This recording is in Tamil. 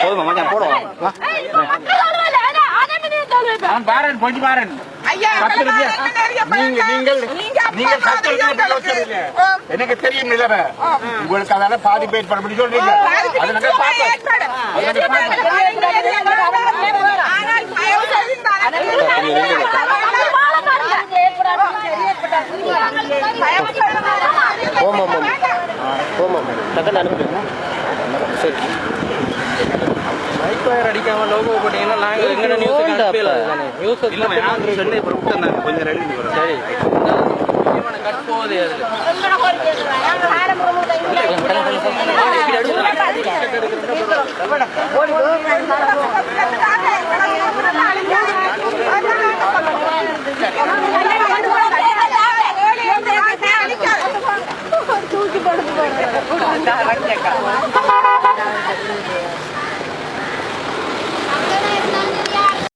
போதுமா மச்சான் போடுவோம். நான் பாரன் போயிட்டு பாரன். ஐயா, பத்து இதெல்லாம் ரூபாய். என்ன நிறைய நீங்க பணம் நீங்கள் நீங்க அப்பா நீங்கள் பாதி அடிக்காம லோகோ போட்டீங்கன்னா நாங்க எங்கட நியூஸ் அனுப்பல நியூஸ் இல்ல நான் சென்னை விட்டுறேன் கொஞ்சம் ரெடி சரி. கட் போகுது தூக்கி போடுது